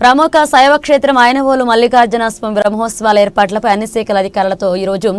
ప్రముఖ శైవ క్షేత్రం ఆయనవోలు మల్లికార్జున స్వామి బ్రహ్మోత్సవాల ఏర్పాట్లపై అన్ని శాఖల అధికారులతో ఈ రోజు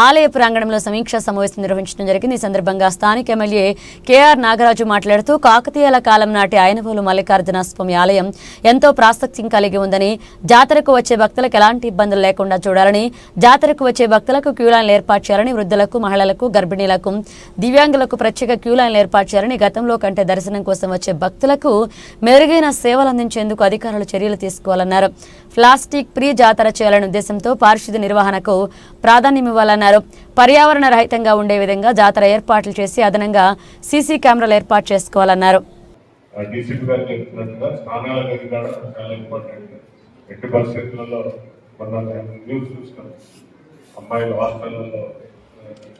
ఆలయ ప్రాంగణంలో సమీక్షా సమావేశం నిర్వహించడం జరిగింది. ఈ సందర్భంగా స్థానిక ఎమ్మెల్యే కేఆర్ నాగరాజు మాట్లాడుతూ కాకతీయాల కాలం నాటి ఆయనవోలు మల్లికార్జున స్వామి ఆలయం ఎంతో ప్రాసక్తి కలిగి ఉందని జాతరకు వచ్చే భక్తులకు ఎలాంటి ఇబ్బందులు లేకుండా చూడాలని జాతరకు వచ్చే భక్తులకు క్యూ లైన్లు ఏర్పాటు చేయాలని వృద్ధులకు మహిళలకు గర్భిణీలకు దివ్యాంగులకు ప్రత్యేక క్యూ లైన్లు ఏర్పాటు చేయాలని గతంలో కంటే దర్శనం కోసం వచ్చే భక్తులకు మెరుగైన సేవలు అందించేందుకు అధికారులు చర్యలు తీసుకోవాలన్నారు. ప్లాస్టిక్ ప్రీ జాతర చేయాలనే ఉద్దేశంతో పారిశుద్ధ్య నిర్వహణకు ప్రాధాన్యం ఇవ్వాలన్నారు. పర్యావరణ రహితంగా ఉండే విధంగా జాతర ఏర్పాట్లు చేసి అదనంగా సీసీ కెమెరాలు ఏర్పాటు చేసుకోవాలన్నారు. డీసీపీ గారు ఎట్టి పరిస్థితులలో మొన్న న్యూస్ చూస్తాను అమ్మాయిల హాస్టళ్ళలో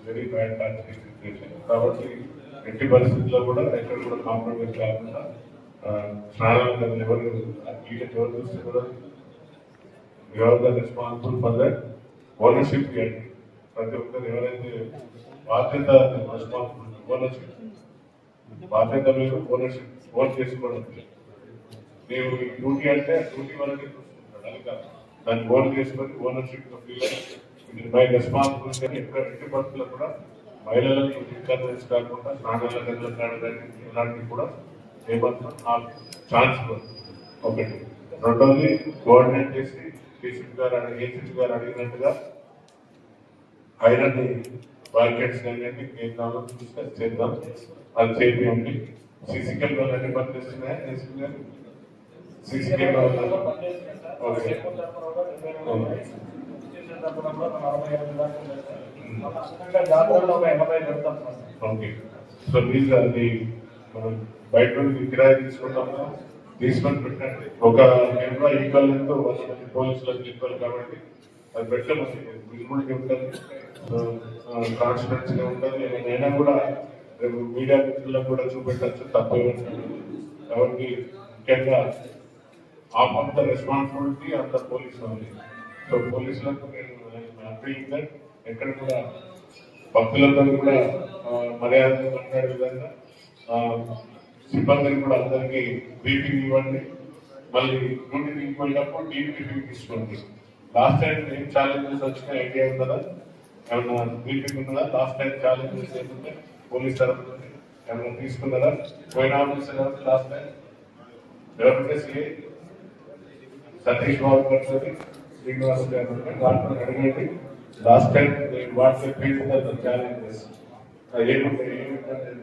వెరీ బ్యాడ్ టాక్సిక్ సిచ్యువేషన్. కాబట్టి ఎట్టి పరిస్థితుల్లో కూడా ఎక్కడ కూడా కాంప్రమైజ్ కాకుండా ఆ, స్నానాల గదులు ఎవరు వీళ్ళకి ఎవరు చూస్తే కూడా ఎవరు రెస్పాన్సిబుల్ ఫర్ దట్ ఓనర్షిప్ చేయండి ప్రతి ఒక్కరు ఎవరైతే బాధ్యత రెస్పాన్సిబుల్ ఓనర్షిప్ బాధ్యత మీరు ఓనర్షిప్ ఓన్ చేసుకోవడం లేదు. ఈ డ్యూటీ అంటే డ్యూటీ వరకే చూసుకుంటాడు. అది కాదు. దాన్ని ఓన్ చేసుకొని ఓనర్షిప్ ఇది బై రెస్పాన్సిబిలిటీ ఎక్కడ ఎట్టి పరిస్థితుల్లో కూడా మహిళలకు ఇన్కన్వెన్స్ కాకుండా స్నానాల గదులు కాడడానికి ఇలాంటివి కూడా ఛాన్స్ ఒకటి రెండోది కోఆర్డినేట్ చేసి డీసీపీ గారు ఏసీసీ గారు అడిగినట్టుగా ఐరన్ బ్యాకెట్స్ అనేది కేంద్రంలో డిస్కస్ చేద్దాం. అది చేయండి. సీసీ కెమెరాలు అన్ని పనిచేస్తున్నాయా ఏసీపీ గారు? సీసీ కెమెరాలు ఓకే ఓకే సో ప్లీజ్ అది మనం బయట నుండి కిరాయి తీసుకుంటాము? తీసుకొని పెట్టండి. ఒక కెమెరా ఈక్వల్ ఎంతో వంద మంది పోలీసులకు ఈక్వల్ కాబట్టి అది పెట్టమని విజిబిలిటీ ఉంటుంది. ట్రాన్స్పరెన్సీగా ఉంటుంది. నేనైనా కూడా రేపు మీడియా మిత్రులకు కూడా చూపెట్టచ్చు. తప్పేమీ కాబట్టి ముఖ్యంగా ఆఫ్ అంత రెస్పాన్సిబిలిటీ అంత పోలీసు ఉంది సో పోలీసులకు నేను appealing ఎక్కడ కూడా భక్తులందరూ కూడా ఆ, మర్యాదగా మాట్లాడే విధంగా సిబ్బందిని కూడా అందరికీ బ్రీఫింగ్ ఇవ్వండి. మళ్ళీ డ్యూటీ తీసుకునేటప్పుడు టీవీ బ్రీఫింగ్ తీసుకోండి. లాస్ట్ టైం ఏం ఛాలెంజెస్ వచ్చినా ఐడియా ఉందా ఏమన్నా బ్రీఫింగ్ ఉన్నదా? లాస్ట్ టైం ఛాలెంజెస్ ఏంటంటే పోలీస్ తరఫు ఏమన్నా తీసుకున్నారా? పోయిన ఆఫీసర్ లాస్ట్ టైం ఎవరంటే సతీష్ బాబు గారు శ్రీనివాస్ గారు వాళ్ళని అడిగండి. Last time WhatsApp face challenges ఏముంటాయి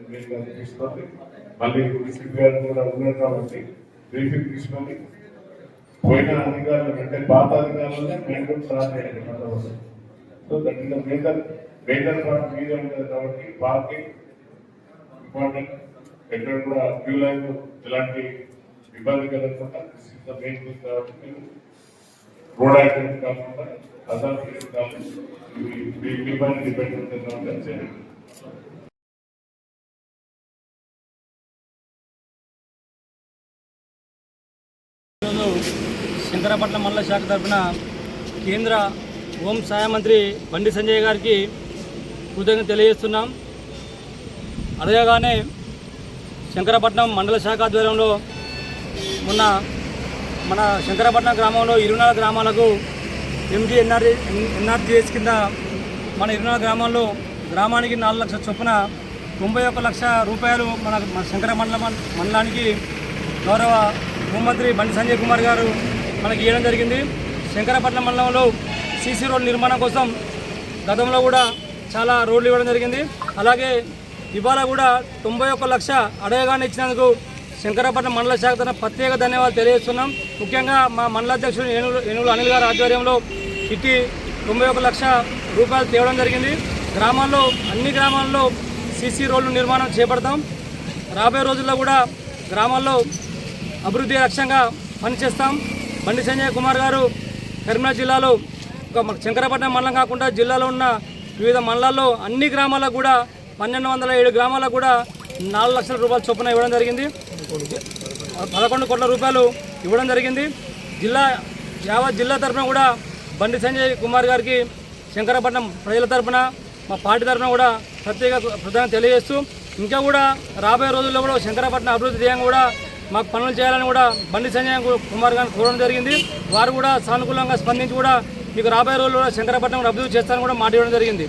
ఏమిటో తీసుకోండి. మళ్ళీ డిస్ట్రిక్ట్ గారు కూడా ఉన్నారు కాబట్టి బ్రీఫింగ్ తీసుకోండి. పోయిన అధికారులు అంటే పాత అధికారులనే మేము start so that is major major part మీద ఉంటుంది కాబట్టి పార్కింగ్ ఇంపార్టెంట్ ఎక్కడ కూడా క్యూ లైన్ ఇలాంటి ఇబ్బంది కలగకుండా this is the main thing కాబట్టి మీరు రోడ్ యాక్సిడెంట్ కాకుండా అదర్ కాకుండా మీ పైన డిపెండ్ ఉంటుంది కాబట్టి చేయండి. శంకరపట్నం మండల శాఖ తరఫున కేంద్ర హోం సహాయ మంత్రి బండి సంజయ్ గారికి కృతజ్ఞత తెలియజేస్తున్నాం. అడగగానే శంకరపట్నం మండల శాఖ ఆధ్వర్యంలో మొన్న మన శంకరపట్నం గ్రామంలో ఇరవై నాలుగు గ్రామాలకు ఎంజీ ఎన్ఆర్జీ ఎన్ఆర్జీఎస్ కింద మన ఇరవై నాలుగు గ్రామాల్లో గ్రామానికి నాలుగు లక్షల చొప్పున తొంభై ఒక్క లక్ష రూపాయలు మన మన శంకర మండల మండలానికి గౌరవ హోంమంత్రి బండి సంజయ్ కుమార్ గారు మనకి ఇవ్వడం జరిగింది. శంకరపట్నం మండలంలో సీసీ రోడ్ నిర్మాణం కోసం గతంలో కూడా చాలా రోడ్లు ఇవ్వడం జరిగింది. అలాగే ఇవాళ కూడా తొంభై ఒక్క లక్ష అడగగానే ఇచ్చినందుకు శంకరపట్నం మండల శాఖ తన ప్రత్యేక ధన్యవాదాలు తెలియజేస్తున్నాం. ముఖ్యంగా మా మండల అధ్యక్షుడు ఏనుగులు ఏనుగులు అనిల్ గారి ఆధ్వర్యంలో ఇట్టి తొంభై ఒక లక్ష రూపాయలు తేవడం జరిగింది. గ్రామాల్లో అన్ని గ్రామాల్లో సీసీ రోడ్లు నిర్మాణం చేపడతాం. రాబోయే రోజుల్లో కూడా గ్రామాల్లో అభివృద్ధి లక్ష్యంగా పనిచేస్తాం. బండి సంజయ్ కుమార్ గారు కరీంనగర్ జిల్లాలో ఒక శంకరపట్నం మండలం కాకుండా జిల్లాలో ఉన్న వివిధ మండలాల్లో అన్ని గ్రామాలకు కూడా పన్నెండు వందల ఏడు గ్రామాలకు కూడా నాలుగు లక్షల రూపాయల చొప్పున ఇవ్వడం జరిగింది. పదకొండు కోట్ల రూపాయలు ఇవ్వడం జరిగింది. జిల్లా యావత్ జిల్లా తరఫున కూడా బండి సంజయ్ కుమార్ గారికి శంకరపట్నం ప్రజల తరఫున మా పార్టీ తరఫున కూడా ప్రత్యేక ప్రధాన తెలియజేస్తూ ఇంకా కూడా రాబోయే రోజుల్లో కూడా శంకరపట్నం అభివృద్ధి ధ్యేయం కూడా మాకు పనులు చేయాలని కూడా బండి సంజయ్ కుమార్ గారిని కోరడం జరిగింది. వారు కూడా సానుకూలంగా స్పందించి కూడా మీకు రాబోయే రోజుల్లో శంకరపట్నం అభివృద్ధి చేస్తారని కూడా మాట ఇవ్వడం జరిగింది.